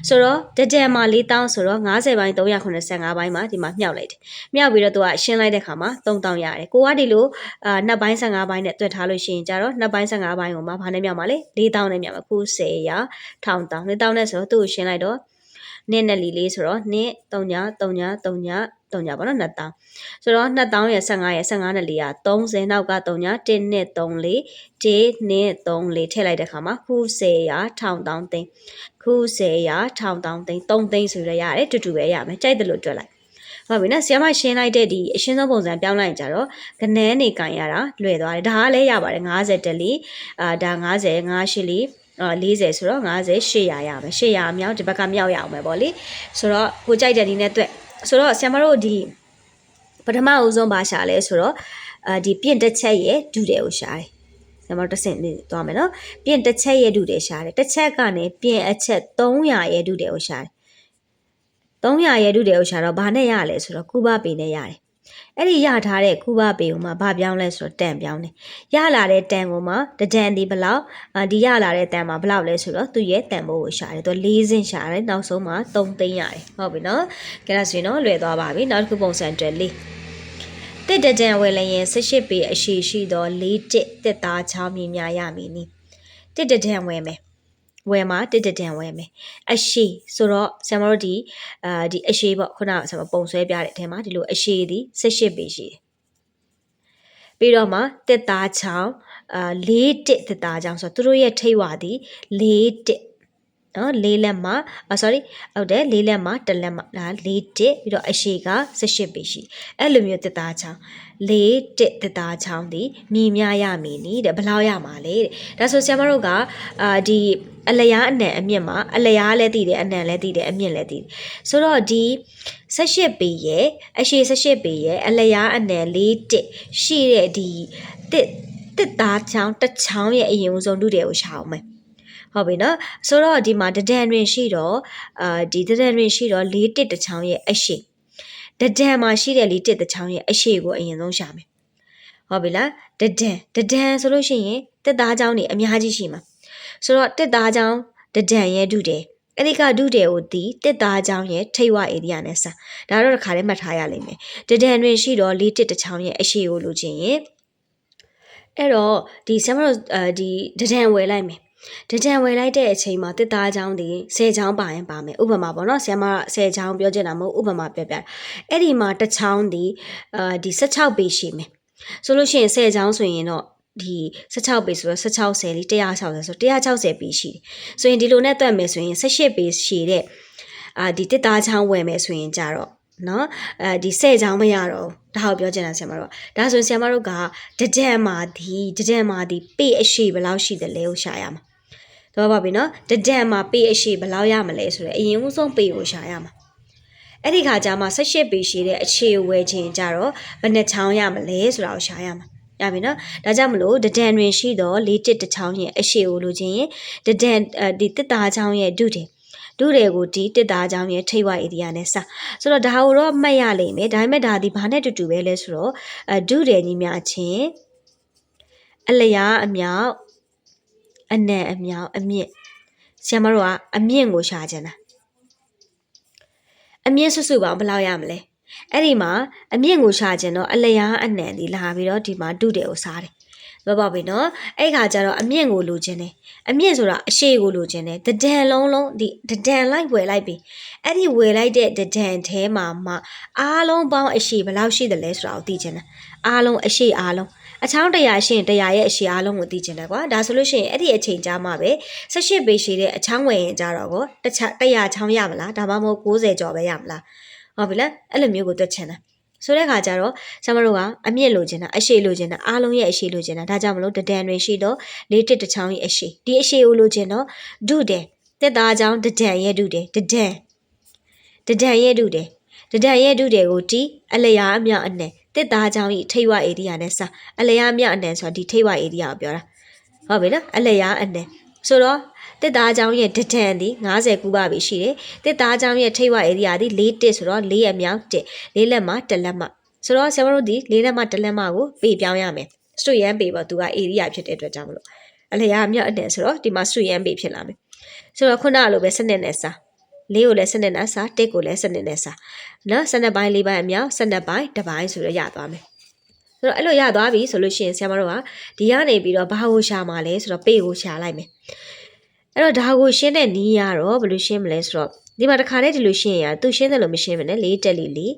ဆိုတော့တကြံမှာ4000ဆိုတော့90ပိုင်း385ပိုင်းမှာဒီမှာမြှောက်လိုက်တယ်မြှောက်ပြီးတော့သူကရှင်းလိုက်တဲ့ခါမှာ3000ရတယ်ကိုကဒီလိုအာနှစ်ပိုင်း15ပိုင်းနဲ့တွက်ထားလို့ရှိရင်ကြတော့နှစ်ပိုင်း15ပိုင်းကိုမှဘာနဲ့မြှောက်မှာလဲ4000နဲ့မြှောက်မှာခု10ရာ1000 1000နဲ့ဆိုတော့သူ့ကိုရှင်းလိုက်တော့ နင်းနဲ့လီလေးဆိုတော့နင်း3ည3ည3ည3ညပေါ့နော်2000ဆိုတော့2000ရဲ့15ရဲ့15နဲ့4က30နောက်က3ည1နဲ့3 4 1နဲ့3 4ထည့်လိုက်တဲ့ခါမှာခု10ရာ1000သိန်းခု10ရာ1000သိန်း3သိန်းဆိုရရတယ်တူတူပဲရမယ်ကြိုက်တယ်လို့တွက်လိုက်ဟုတ်ပြီနော်ဆီယမရှင်းလိုက်တဲ့ဒီအရှင်းဆုံးပုံစံပြောင်းလိုက်ရင်ကြတော့ကနန်းနေကန်ရတာလွယ်သွားတယ်ဒါကလည်းရပါတယ်50တလီအာဒါ90 58လီအာ 40ဆိုတော့50 800ရမယ်800အမြောက်ဒီဘက်ကမြောက်ရအောင်ပဲပေါ့လေဆိုတော့ကိုကြိုက်တဲ့ဒီနဲ့တွက်ဆိုတော့ဆရာမတို့ဒီပထမအဦးဆုံးဘာရှာလဲဆိုတော့အာဒီပြင့်တစ်ချက်ရဲ့ဒုတယ်ကိုရှာတယ်ဆရာမတို့တစ်ဆင့်လေးသွားမယ်နော်ပြင့်တစ်ချက်ရဲ့ဒုတယ်ရှာတယ်တစ်ချက်ကနေပြင့်အချက်300ရဲ့ဒုတယ်ကိုရှာတယ်300ရဲ့ဒုတယ်ကိုရှာတော့ဘာနဲ့ရလဲဆိုတော့ကုဘပေနဲ့ရတယ် အဲ့ဒီရထားတဲ့ကုဘပေကိုမှဘာပြောင်းလဲဆိုတော့တန်ပြောင်းတယ်ရလာတဲ့တန်ကိုမှတဒန်ဒီဘလောက်ဒီရလာတဲ့တန်မှာဘလောက်လဲဆိုတော့သူ့ရဲ့တန်ဘိုးကိုရှာတယ်သူ၄စင်းရှာတယ်နောက်ဆုံးမှာ3သိန်းရတယ်ဟုတ်ပြီနော်ကဲဒါဆိုရင်တော့လွယ်သွားပါပြီနောက်တစ်ခုပုံစံတွဲလေးတစ်တကြံဝယ်လျင်18ပေအရှိရှိသော၄တစ်တစ်သားချောင်းမြင်များရမည်နီတစ်တကြံဝယ်မယ် ဝယ်မှာတစ်တတန်ဝယ်မယ်အရှိဆိုတော့ဆရာမတို့ဒီအာဒီအရှိပေါ့ခုနကဆရာမပုံဆွဲပြတဲ့အထဲမှာဒီလိုအရှိဒီ18ပေရှိတယ်ပြီးတော့မှတစ်သားချောင်းအာ၄တစ်တစ်သားချောင်းဆိုတော့သူတို့ရဲ့ထိတ်ဝါဒီ၄တစ် နော်လေးလက်မှာအာ sorry ဟုတ်တယ်လေးလက်မှာတစ်လက်မှာဒါ၄တစ်ပြီးတော့အရှိက18ပေရှိအဲ့လိုမျိုးတစ်သားချောင်း၄တစ်တစ်သားချောင်းဒီမြည်များရမည်နီတဲ့ဘယ်လောက်ရမှာလဲတဲ့ဒါဆိုဆရာမတို့ကအာဒီအလျားအနံအမြင့်မှာအလျားလည်းတည်တယ်အနံလည်းတည်တယ်အမြင့်လည်းတည်တယ်ဆိုတော့ဒီ18ပေရဲ့အရှိ18ပေရဲ့အလျားအနံ၄တစ်ရှိတဲ့ဒီတစ်တစ်သားချောင်းတစ်ချောင်းရဲ့အရင်ဦးဆုံးဒုတယ်ကိုရှာအောင်မယ် ဟုတ်ပြီနော်ဆိုတော့ဒီမှာတဒန်တွင်ရှိတော့အာဒီတဒန်တွင်ရှိတော့၄တစ်တစ်ချောင်းရဲ့အရှိတဒန်မှာရှိတဲ့၄တစ်တစ်ချောင်းရဲ့အရှိကိုအရင်ဆုံးရှာမယ်ဟုတ်ပြီလားတဒန်တဒန်ဆိုလို့ရှိရင်တက်သားချောင်းနေအများကြီးရှိမှာဆိုတော့တက်သားချောင်းတဒန်ရဲ့ဒုတယ်အဲ့ဒီကဒုတယ်ကိုဒီတက်သားချောင်းရဲ့ထိပ်ဝဧရိယာနဲ့စဒါတော့တစ်ခါလေးမှတ်ထားရလိမ့်မယ်တဒန်တွင်ရှိတော့၄တစ်တစ်ချောင်းရဲ့အရှိကိုလိုချင်ရင်အဲ့တော့ဒီဆမ်မတို့အဲဒီတဒန်ဝယ်လိုက်မယ် တကြံဝယ်လိုက်တဲ့အချိန်မှာတစ်သားချောင်းဒီ10ချောင်းပါရင်ပါမယ်ဥပမာပေါ့နော်ဆရာမ10ချောင်းပြောချင်တာမဟုတ်ဥပမာပြောပြအဲ့ဒီမှာတစ်ချောင်းဒီအာဒီ16ပေရှိမယ်ဆိုလို့ရှိရင်10ချောင်းဆိုရင်တော့ဒီ16ပေဆိုတော့16ဆယ်လေး160ဆို160ပေရှိတယ်ဆိုရင်ဒီလိုနဲ့တွက်မယ်ဆိုရင်18ပေရှိတဲ့အာဒီတစ်သားချောင်းဝယ်မယ်ဆိုရင်ကြတော့နော်အဲဒီ10ချောင်းမရတော့ဘူးဒါကိုပြောချင်တာဆရာမတို့ကဒါဆိုရင်ဆရာမတို့ကတကြံမှာဒီတကြံမှာဒီပေအရှိဘယ်လောက်ရှိတယ်လဲကိုရှာရမှာ တော့ပါပြီနော်တဒံမှာပေအရှိဘယ်လောက်ရမလဲဆိုတော့အရင်ဦးဆုံးပေကိုရှာရမှာအဲ့ဒီခါကျမှ18ပေရှိတဲ့အခြေဝဲခြင်းကြတော့ဘယ်နှချောင်းရမလဲဆိုတာကိုရှာရမှာရပြီနော်ဒါကြောင့်မလို့တဒံတွင်ရှိတော့၄တစ်တစ်ချောင်းရဲ့အရှိကိုလိုချင်ရင်တဒံဒီတစ်သားချောင်းရဲ့ဒုတယ်ဒုတွေကိုဒီတစ်သားချောင်းရဲ့ထိပ်ဝဧရိယာနဲ့စဆိုတော့ဒါကိုတော့မှတ်ရလိမ့်မယ်ဒါပေမဲ့ဒါဒီဘာနဲ့တူတူပဲလဲဆိုတော့အဒုတယ်ညီများချင်းအလျားအမြောက် အနံ့အမြောက်အမြင့်ဆရာမတို့ကအမြင့်ကိုရှာကြတာအမြင့်ဆွဆွပေါင်းဘယ်လောက်ရမလဲအဲ့ဒီမှာအမြင့်ကိုရှာကြတော့အလျားအနံ့ဒီလာပြီးတော့ဒီမှာဒုတယ်ကိုစားတယ်ဘောပါပြီနော်အဲ့ခါကျတော့အမြင့်ကိုလိုချင်တယ်အမြင့်ဆိုတာအရှိကိုလိုချင်တယ်တဒံလုံးလုံးဒီတဒံလိုက်ဝယ်လိုက်ပြီအဲ့ဒီဝယ်လိုက်တဲ့တဒံထဲမှာမှအားလုံးပေါင်းအရှိဘယ်လောက်ရှိတယ်လဲဆိုတာကိုသိချင်တယ်အားလုံးအရှိအားလုံး အချောင်းတရားရှင်တရားရဲ့အရှိအားလုံးကိုသိချင်တယ်ကွာဒါဆိုလို့ရှိရင်အဲ့ဒီအချိန်ကြာမှပဲ18ပေရှိတဲ့အချောင်းဝယ်ရင်ကြတော့ကိုတခြားတရားချောင်းရမလားဒါမှမဟုတ်90ကျော်ပဲရမလားဟုတ်ပြီလားအဲ့လိုမျိုးကိုတွက်ချင်တယ်ဆိုတဲ့ခါကျတော့ဆမတို့ကအမြင့်လိုချင်တာအရှိလိုချင်တာအားလုံးရဲ့အရှိလိုချင်တာဒါကြောင့်မလို့တဒန်တွေရှိတော့လေးတစ်တစ်ချောင်းရဲ့အရှိဒီအရှိကိုလိုချင်တော့ဒုတယ်တက်သားချောင်းတဒန်ရဲ့ဒုတယ်တဒန်တဒန်ရဲ့ဒုတယ်တဒန်ရဲ့ဒုတယ်ကိုတီးအလျာအမြောက်အနှံ တက်သားချောင်းဤထိတ်ဝဧရိယာနဲ့စအလျာအမြောက်အနှံဆိုတာဒီထိတ်ဝဧရိယာကိုပြောတာဟုတ်ပြီနော်အလျာအနှံဆိုတော့တစ်သားချောင်းရဲ့ဒဒန်ဒီ90ကူပါပြီရှိတယ်တစ်သားချောင်းရဲ့ထိပ်ဝဧရိယာဒီ4တစ်ဆိုတော့4အမြောက်တစ်4လက်မှာ1လက်မှာဆိုတော့ဆရာမတို့ဒီ4လက်မှာ1လက်မှာကိုပေပြောင်းရမယ်စတူရန်ပေပေါ့သူကဧရိယာဖြစ်တဲ့အတွက်ကြောင့်မလို့အလျာအမြောက်အတဲ့ဆိုတော့ဒီမှာစတူရန်ပေဖြစ်လာမယ်ဆိုတော့ခုနကလိုပဲစနစ်နဲ့စား လေးကိုလည်းစနစ်နဲ့စားတစ်ကိုလည်းစနစ်နဲ့စားနော်စနစ်ပိုင်းလေးပိုင်းအမြောက်စနစ်ပိုင်းတစ်ပိုင်းဆိုတော့ရသွားမယ်ဆိုတော့အဲ့လိုရသွားပြီဆိုလို့ရှိရင်ဆရာမတို့ကဒီကနေပြီးတော့ဘာကိုရှာမှာလဲဆိုတော့ပေကိုရှာလိုက်မယ်အဲ့တော့ဒါကိုရှင်းတဲ့နီးရတော့ဘယ်လိုရှင်းမလဲဆိုတော့ဒီမှာတစ်ခါတည်းဒီလိုရှင်းရသူရှင်းတယ်လို့မရှင်းမနဲ့လေးတက်လီလေး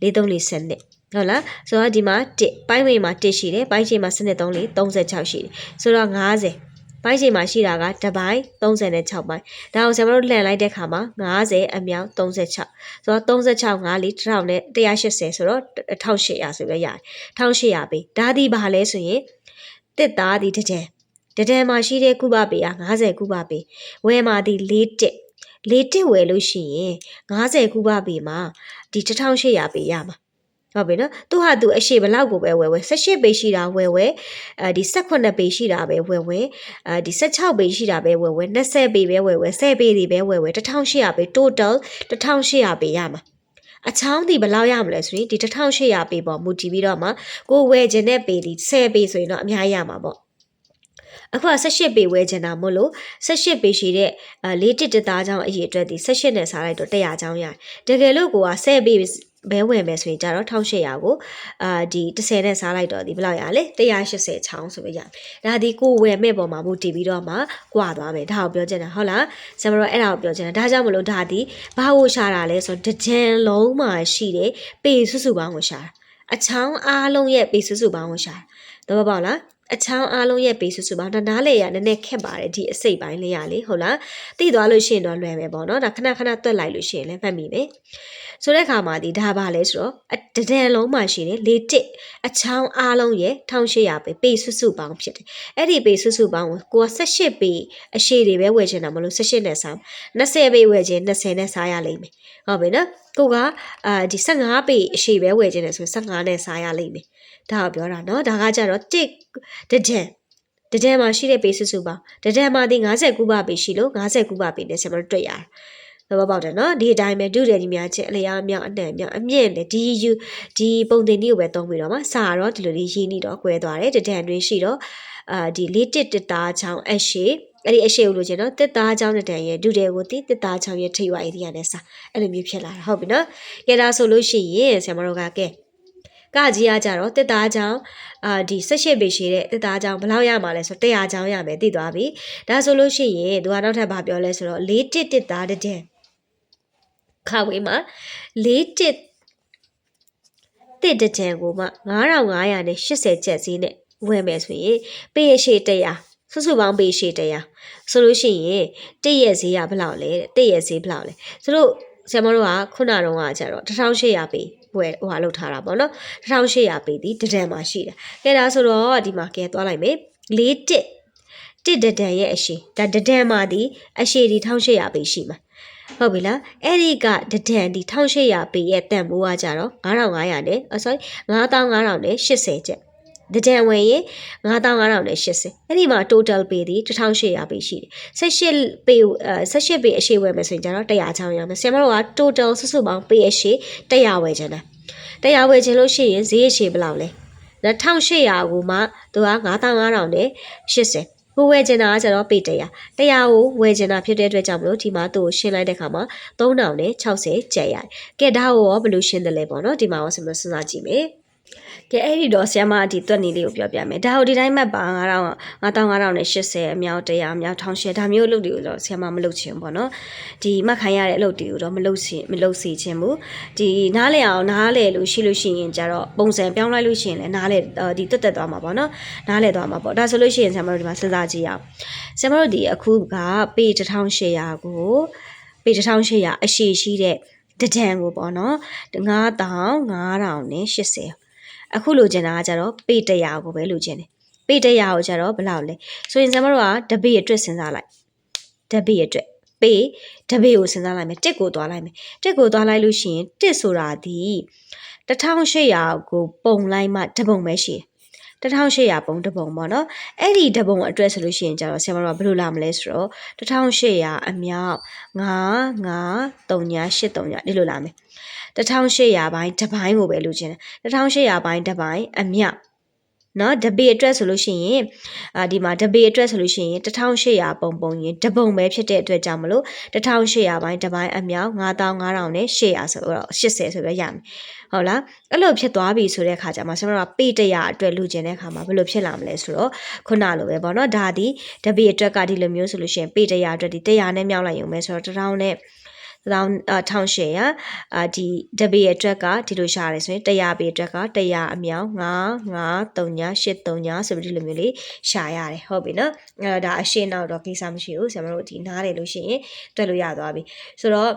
လေးသုံးလေးစနစ်ဟုတ်လားဆိုတော့ဒီမှာ1ပိုင်းဝေးမှာ1ရှိတယ်ပိုင်းချိန်မှာစနစ်3လေး36ရှိတယ်ဆိုတော့90 ပိုင်းချိန်မှာရှိတာကတစ်ပိုင်း36ပိုင်းဒါအောင်ဆရာမတို့လှန်လိုက်တဲ့ခါမှာ90အမြောက်36ဆိုတော့36 5လေး1000နဲ့180ဆိုတော့1800ဆိုပဲရတယ်1800ပဲဒါဒီဘာလဲဆိုရင်တစ်သားဒီတစ်ကြံတဒံမှာရှိတဲ့ကုပပေက90ကုပပေဝယ်မှာဒီ၄တက်၄တက်ဝယ်လို့ရှိရင်90ကုပပေမှာဒီ1800ပေရမှာ ဟုတ်ပြီနော်သူဟာသူအရှိဘလောက်ကိုပဲဝယ်ဝယ်18ပေရှိတာဝယ်ဝယ်အဲဒီ18ပေရှိတာပဲဝယ်ဝယ်အဲဒီ16ပေရှိတာပဲဝယ်ဝယ်20ပေပဲဝယ်ဝယ်10ပေတွေပဲဝယ်ဝယ်1800ပေ total 1800ပေရမှာအချောင်းဒီဘယ်လောက်ရမလဲဆိုရင်ဒီ1800ပေပေါ့မူတည်ပြီးတော့မှကိုဝယ်ခြင်းတဲ့ပေဒီ10ပေဆိုရင်တော့အများကြီးရမှာပေါ့အခုက18ပေဝဲချင်တာမို့လို့18ပေရှိတဲ့၄တစ်တသားချောင်းအရေးအတွက်ဒီ18နဲ့စားလိုက်တော့100ချောင်းရတယ်တကယ်လို့ကိုက10ပေ ဘဲဝင်မယ်ဆိုရင်ကြတော့1800ကိုအာဒီ30နဲ့စားလိုက်တော့ဒီဘယ်လောက်ရလဲ180ချောင်းဆိုပြီးရတယ်ဒါဒီကိုဝယ်မဲ့ပေါ်မှာမူတည်ပြီးတော့မှကွာသွားမယ်ဒါကိုပြောချင်တာဟုတ်လားဆရာမတို့အဲ့ဒါကိုပြောချင်တာဒါကြောင့်မလို့ဒါဒီဘာကိုရှာတာလဲဆိုတော့တကြံလုံးမှာရှိတဲ့ပေစုစုပေါင်းကိုရှာတာအချောင်းအားလုံးရဲ့ပေစုစုပေါင်းကိုရှာတာတော့ပေါ့လားအချောင်းအားလုံးရဲ့ပေစုစုပေါင်းဒါနားလေရနည်းနည်းခက်ပါတယ်ဒီအစိတ်ပိုင်းလေးရလေဟုတ်လားသိသွားလို့ရှိရင်တော့လွယ်မယ်ပေါ့နော်ဒါခဏခဏတွက်လိုက်လို့ရှိရင်လည်းမှတ်မိမယ် ဆိုတဲ့အခါမှာဒီဒါပါလဲဆိုတော့အတဒံလုံးမှရှိတယ်လေတစ်အချောင်းအားလုံးရဲ့1800ပေပေစုစုပေါင်းဖြစ်တယ်အဲ့ဒီပေစုစုပေါင်းကိုကိုက18ပေအရှိတွေပဲဝယ်ချင်တာမလို့18နဲ့စား20ပေဝယ်ချင်20နဲ့စားရလိမ့်မယ်ဟုတ်ပြီနော်ကိုကအာဒီ15ပေအရှိပဲဝယ်ချင်တယ်ဆိုရင်15နဲ့စားရလိမ့်မယ်ဒါကိုပြောတာနော်ဒါကကြတော့တစ်တဒံတဒံမှာရှိတဲ့ပေစုစုပေါင်းတဒံမှာဒီ59ပါပေရှိလို့59ပါပေနဲ့ဆက်မတွေ့ရတာ သဘောပေါက်တယ်နော်ဒီအတိုင်းပဲဒုတယ်ကြီးများချက်အလျားအမြောက်အနှံ့အမြောက်အမြင့်နဲ့ဒီယူဒီပုံတင်ကြီးကိုပဲသုံးပြီးတော့မှစာတော့ဒီလိုလေးရေးနေတော့꿰သွားတယ်တဒံတွင်ရှိတော့အာဒီလေးတစ်တစ်သားချောင်းအရှိအဲ့ဒီအရှိကိုလို့ကျင်တော့တစ်သားချောင်းတစ်တန်ရဲ့ဒုတယ်ကိုတိတစ်သားချောင်းရဲ့ထိပ်ဝိုင်းဒီရနဲ့စာအဲ့လိုမျိုးဖြစ်လာတာဟုတ်ပြီနော်ကဲဒါဆိုလို့ရှိရင်ဆရာမတို့ကကဲကကြီးအားကြတော့တစ်သားချောင်းအာဒီ18ပေရှိတဲ့တစ်သားချောင်းဘယ်လောက်ရမှာလဲဆိုတော့100ချောင်းရမယ်သိသွားပြီဒါဆိုလို့ရှိရင်သူကနောက်ထပ်ဘာပြောလဲဆိုတော့လေးတစ်တစ်သားတစ်တဲ့ ခါဝေးမှာလေးတစ်တစ်တစ်တဲ့ကိုမှ9500နဲ့80ကျပ်ဈေးနဲ့ဝယ်မယ်ဆိုရင်ပေးရရှိ100စုစုပေါင်းပေးရှိ100ဆိုလို့ရှိရင်တစ်ရဲ့ဈေးကဘယ်လောက်လဲတစ်ရဲ့ဈေးဘယ်လောက်လဲသူတို့ဆရာမတို့ကခုနတုန်းကကျတော့1800ပေးဝယ်ဟိုဟာလောက်ထားတာပေါ့နော်1800ပေးဒီတဒံမှာရှိတာကဲဒါဆိုတော့ဒီမှာကဲသွားလိုက်မယ်၄တစ်တစ်တဒံရဲ့အရှိဒါတဒံမှာဒီအရှိဒီ1800ပေးရှိမှာ ဟုတ်ပြီလားအဲ့ဒီကတဒံဒီ1800ပေးရဲ့တန်ဖိုးကကြတော့9500နဲ့ sorry 9500နဲ့80ကျပ်တကြံဝင်ရင်9500နဲ့80အဲ့ဒီမှာ total pay ဒီ1800 pay ရှိတယ်18 pay 18 pay အရှိဝယ်မယ်ဆိုရင်ကျတော့100ချောင်းရမယ်ဆရာမတို့က total စုစုပေါင်း pay အရှိ100ဝယ်ချင်တယ်100ဝယ်ချင်လို့ရှိရင်ဈေးအရှိဘယ်လောက်လဲ1800ကိုမှသူက9500နဲ့80 ကိုဝယ်ချင်တာကကျတော့ပေ100 100ကိုဝယ်ချင်တာဖြစ်တဲ့အတွက်ကြောင့်မလို့ဒီမှာသူ့ကိုရှင်းလိုက်တဲ့ခါမှာ3000နဲ့60ကျပ်ရတယ်။ကဲဒါကိုရောဘယ်လိုရှင်းတယ်လဲပေါ့နော်ဒီမှာရောစဉ်းစားကြည့်မယ်။ ကဲအဲ့ဒီတော့ဆ iam မဒီတွက်နေလေးကိုပြောပြမယ်ဒါဟိုဒီတိုင်းမှတ်ပါ9000 9500နဲ့80အမြောက်100အမြောက်1000ဒါမျိုးအလုပ်တွေကိုတော့ဆ iam မမလုပ်ချင်ဘူးပေါ့နော်ဒီမှတ်ခိုင်းရတဲ့အလုပ်တွေကိုတော့မလုပ်ချင်မလုပ်စီချင်ဘူးဒီနားလဲအောင်နားလဲလို့ရှိလို့ရှိရင်ကြတော့ပုံစံပြောင်းလိုက်လို့ရှိရင်လည်းနားလဲဒီတက်တက်သွားမှာပေါ့နော်နားလဲသွားမှာပေါ့ဒါဆိုလို့ရှိရင်ဆ iam မတို့ဒီမှာစဉ်းစားကြည့်ရအောင်ဆ iam မတို့ဒီအခုကပေ1800ကိုပေ1800အရှိရှိတဲ့တဒံကိုပေါ့နော်9000 9000နဲ့80 အခုလိုချင်တာကကြတော့ပေ100ကိုပဲလိုချင်တယ်ပေ100ကိုကြတော့ဘယ်လောက်လဲဆိုရင်ကျွန်တော်တို့ကတပေအတွက်စဉ်းစားလိုက်တပေအတွက်ပေတပေကိုစဉ်းစားလိုက်မယ်တစ်ကိုသွားလိုက်မယ်တစ်ကိုသွားလိုက်လို့ရှိရင်တစ်ဆိုတာဒီ1800ကိုပုံလိုက်မှတပုံပဲရှိတယ် 1800ပုံတပုံပေါ့နော်အဲ့ဒီတပုံအတွက်ဆိုလို့ရှိရင်ကျတော့ဆရာမတို့ကဘယ်လိုလာမလဲဆိုတော့1800အမြောက်9 9 3 8 3ဒီလိုလာမယ်1800ဘိုင်းတစ်ပိုင်းကိုပဲလိုချင်တယ်1800ဘိုင်းတစ်ပိုင်းအမြောက် နော်တပေအတွက်ဆိုလို့ရှိရင်အာဒီမှာတပေအတွက်ဆိုလို့ရှိရင်1800ပုံပုံရင်တပုံပဲဖြစ်တဲ့အတွက်ကြောင့်မလို့1800ဘိုင်းတစ်ပိုင်းအမြောက်9500နဲ့800ဆိုတော့80ဆိုပြီးရမယ်ဟုတ်လားအဲ့လိုဖြစ်သွားပြီဆိုတဲ့အခါကျမှကျွန်တော်တို့ကပေ100အတွက်လူကျင်တဲ့အခါမှာဘယ်လိုဖြစ်လာမလဲဆိုတော့ခုနလိုပဲပေါ့နော်ဒါဒီတပေအတွက်ကဒီလိုမျိုးဆိုလို့ရှိရင်ပေ100အတွက်ဒီ100နဲ့မြောက်လိုက်ရုံပဲဆိုတော့1000နဲ့ 1800အာဒီတပေအတွက်ကဒီလိုရှာရတယ်ဆိုရင်100ပေအတွက်က100အမြောက်9 9 3 8 3ဆိုပြီးဒီလိုမျိုးလေးရှာရတယ်ဟုတ်ပြီနော်အဲဒါအရှင်းတော့တော့ကိစ္စမရှိဘူးဆရာမတို့ဒီနားတယ်လို့ရှိရင်တွက်လို့ရသွားပြီဆိုတော့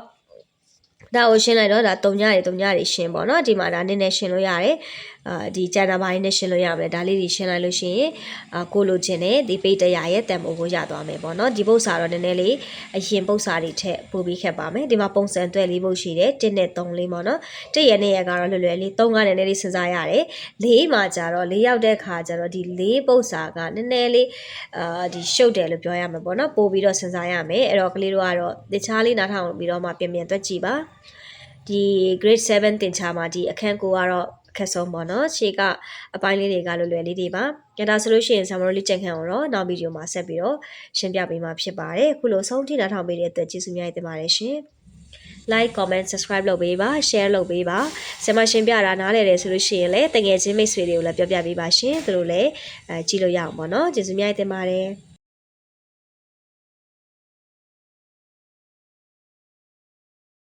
ဒါကိုရှင်းလိုက်တော့ဒါတုံညတွေတုံညတွေရှင်းပေါ့နော်ဒီမှာဒါနည်းနည်းရှင်းလို့ရတယ်အာဒီကျန်တာပိုင်းနဲ့ရှင်းလို့ရမယ်ဒါလေးတွေရှင်းလိုက်လို့ရှိရင်အာကိုလိုချင်တဲ့ဒီပေတရာရဲ့တန်ဖိုးကိုရသွားမယ်ပေါ့နော်ဒီပု္ပ္ပစာတော့နည်းနည်းလေးအရင်ပု္ပ္ပစာတွေထက်ပိုပြီးခက်ပါမယ်ဒီမှာပုံစံတွဲလေးပုတ်ရှိတယ်1နဲ့3လေးပေါ့နော်1ရဲ့နဲ့ရကတော့လွယ်လွယ်လေး3ကနည်းနည်းလေးစဉ်းစားရတယ်4မှာကြတော့4ရောက်တဲ့ခါကျတော့ဒီ4ပု္ပ္ပစာကနည်းနည်းလေးအာဒီရှုပ်တယ်လို့ပြောရမှာပေါ့နော်ပို့ပြီးတော့စဉ်းစားရမယ်အဲ့တော့ကလေးတို့ကတော့တခြားလေးနားထောင်ပြီးတော့မှပြင်ပြင်တွက်ကြည့်ပါဒီ grade 7တင်ချာမှာဒီအခန်းကိုကတော့ အခက်ဆုံးပေါ့နော်ရှေ့ကအပိုင်းလေးတွေကလွယ်လွယ်လေးတွေပါကြတာဆိုလို့ရှိရင်ဆာမရိုလေးချက်ခံအောင်တော့နောက်ဗီဒီယိုမှာဆက်ပြီးတော့ရှင်းပြပေးမှာဖြစ်ပါတယ်အခုလိုဆုံးထိနားထောင်ပေးတဲ့အတွက်ကျေးဇူးများတင်ပါတယ်ရှင် like comment subscribe လုပ်ပေးပါ share လုပ်ပေးပါဆင်မရှင်းပြတာနားလည်တယ်ဆိုလို့ရှိရင်လည်းတကယ်ချင်းမိတ်ဆွေတွေကိုလည်းပြောပြပေးပါရှင်သူတို့လည်းအဲကြည့်လို့ရအောင်ပေါ့နော်ကျေးဇူးများတင်ပါတယ်